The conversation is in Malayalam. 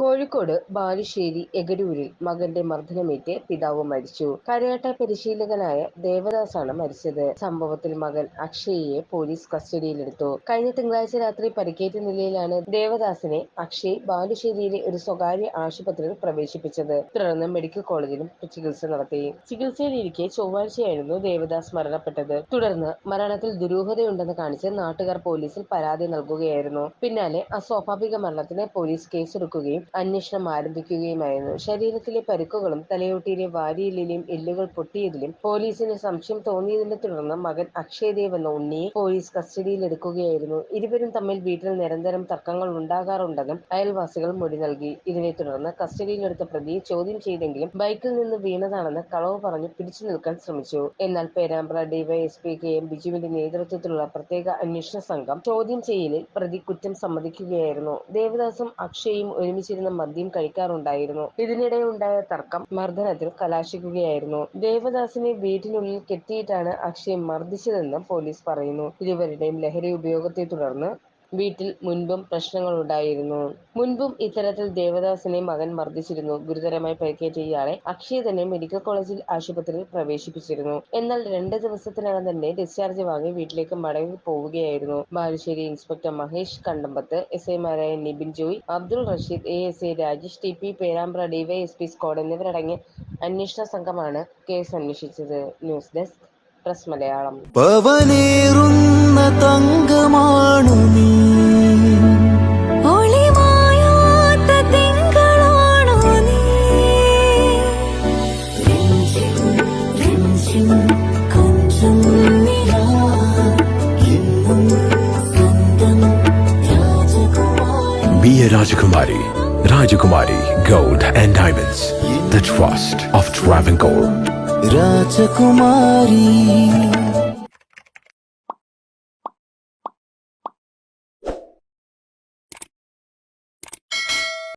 കോഴിക്കോട് ബാലുശ്ശേരി എഗരൂരിൽ മകന്റെ മർദ്ദനമേറ്റ് പിതാവ് മരിച്ചു. കരയാട്ട പരിശീലകനായ ദേവദാസാണ് മരിച്ചത്. സംഭവത്തിൽ മകൻ അക്ഷയ്യെ പോലീസ് കസ്റ്റഡിയിലെടുത്തു. കഴിഞ്ഞ തിങ്കളാഴ്ച രാത്രി പരിക്കേറ്റ നിലയിലാണ് ദേവദാസിനെ അക്ഷയ് ബാലുശ്ശേരിയിലെ ഒരു സ്വകാര്യ ആശുപത്രിയിൽ പ്രവേശിപ്പിച്ചത്. തുടർന്ന് മെഡിക്കൽ കോളേജിലും ചികിത്സ നടത്തി. ചികിത്സയിലിരിക്കെ ചൊവ്വാഴ്ചയായിരുന്നു ദേവദാസ് മരണപ്പെട്ടത്. തുടർന്ന് മരണത്തിൽ ദുരൂഹതയുണ്ടെന്ന് കാണിച്ച് നാട്ടുകാർ പോലീസിൽ പരാതി നൽകുകയായിരുന്നു. പിന്നാലെ അസ്വാഭാവിക മരണത്തിന് പോലീസ് കേസെടുക്കുകയും അന്വേഷണം ആരംഭിക്കുകയുമായിരുന്നു. ശരീരത്തിലെ പരിക്കുകളും തലയോട്ടിയിലെ വാരിയെല്ലിലെയും എല്ലുകൾ പൊട്ടിയതിലും പോലീസിന് സംശയം തോന്നിയതിനെ തുടർന്ന് മകൻ അക്ഷയ് ദേവ് എന്ന ഉണ്ണിയെ പോലീസ് കസ്റ്റഡിയിലെടുക്കുകയായിരുന്നു. ഇരുവരും തമ്മിൽ വീട്ടിൽ നിരന്തരം തർക്കങ്ങൾ ഉണ്ടാകാറുണ്ടെന്നും അയൽവാസികൾ മൊഴി നൽകി. ഇതിനെ തുടർന്ന് കസ്റ്റഡിയിലെടുത്ത പ്രതിയെ ചോദ്യം ചെയ്തെങ്കിലും ബൈക്കിൽ നിന്ന് വീണതാണെന്ന് കളവ് പറഞ്ഞ് പിടിച്ചു നിൽക്കാൻ ശ്രമിച്ചു. എന്നാൽ പേരാമ്പ്ര ഡിവൈഎസ്പി കെ എം ബിജുവിന്റെ നേതൃത്വത്തിലുള്ള പ്രത്യേക അന്വേഷണ സംഘം ചോദ്യം ചെയ്യലിൽ പ്രതി കുറ്റം സമ്മതിക്കുകയായിരുന്നു. ദേവദാസും അക്ഷയും ഒരുമിച്ചിരുന്ന് മദ്യം കഴിക്കാറുണ്ടായിരുന്നു. ഇതിനിടെ ഉണ്ടായ തർക്കം മർദ്ദനത്തിൽ കലാശിക്കുകയായിരുന്നു. ദേവദാസിനെ വീട്ടിനുള്ളിൽ കെട്ടിയിട്ടാണ് അക്ഷയ് മർദ്ദിച്ചതെന്ന് പോലീസ് പറയുന്നു. ഇരുവരുടെയും ലഹരി ഉപയോഗത്തെ തുടർന്ന് വീട്ടിൽ മുൻപും പ്രശ്നങ്ങൾ ഉണ്ടായിരുന്നു. മുൻപും ഇത്തരത്തിൽ ദേവദാസിനെ മകൻ മർദ്ദിച്ചിരുന്നു. ഗുരുതരമായി പരിക്കേറ്റ ഇയാളെ അക്ഷയ തന്നെ മെഡിക്കൽ കോളേജിൽ ആശുപത്രിയിൽ പ്രവേശിപ്പിച്ചിരുന്നു. എന്നാൽ രണ്ട് ദിവസത്തിനകം തന്നെ ഡിസ്ചാർജ് വാങ്ങി വീട്ടിലേക്ക് മടങ്ങി പോവുകയായിരുന്നു. ബാലുശ്ശേരി ഇൻസ്പെക്ടർ മഹേഷ് കണ്ടമ്പത്ത് എസ് ഐമാരായ Nibin Joy Abdul Rasheed A S I Rajesh T P Perambra DYSP squad എന്നിവരടങ്ങിയ അന്വേഷണ സംഘമാണ് കേസ് അന്വേഷിച്ചത്. ന്യൂസ് ഡെസ്ക് പ്രസ് മലയാളം പവനേറുന്ന തങ്കമാണു നീ എന്നും സ്വന്തം രാജകുമാരി Rajakumari. Rajakumari Gold and Diamonds. The trust of Travancore. രാജകുമാരി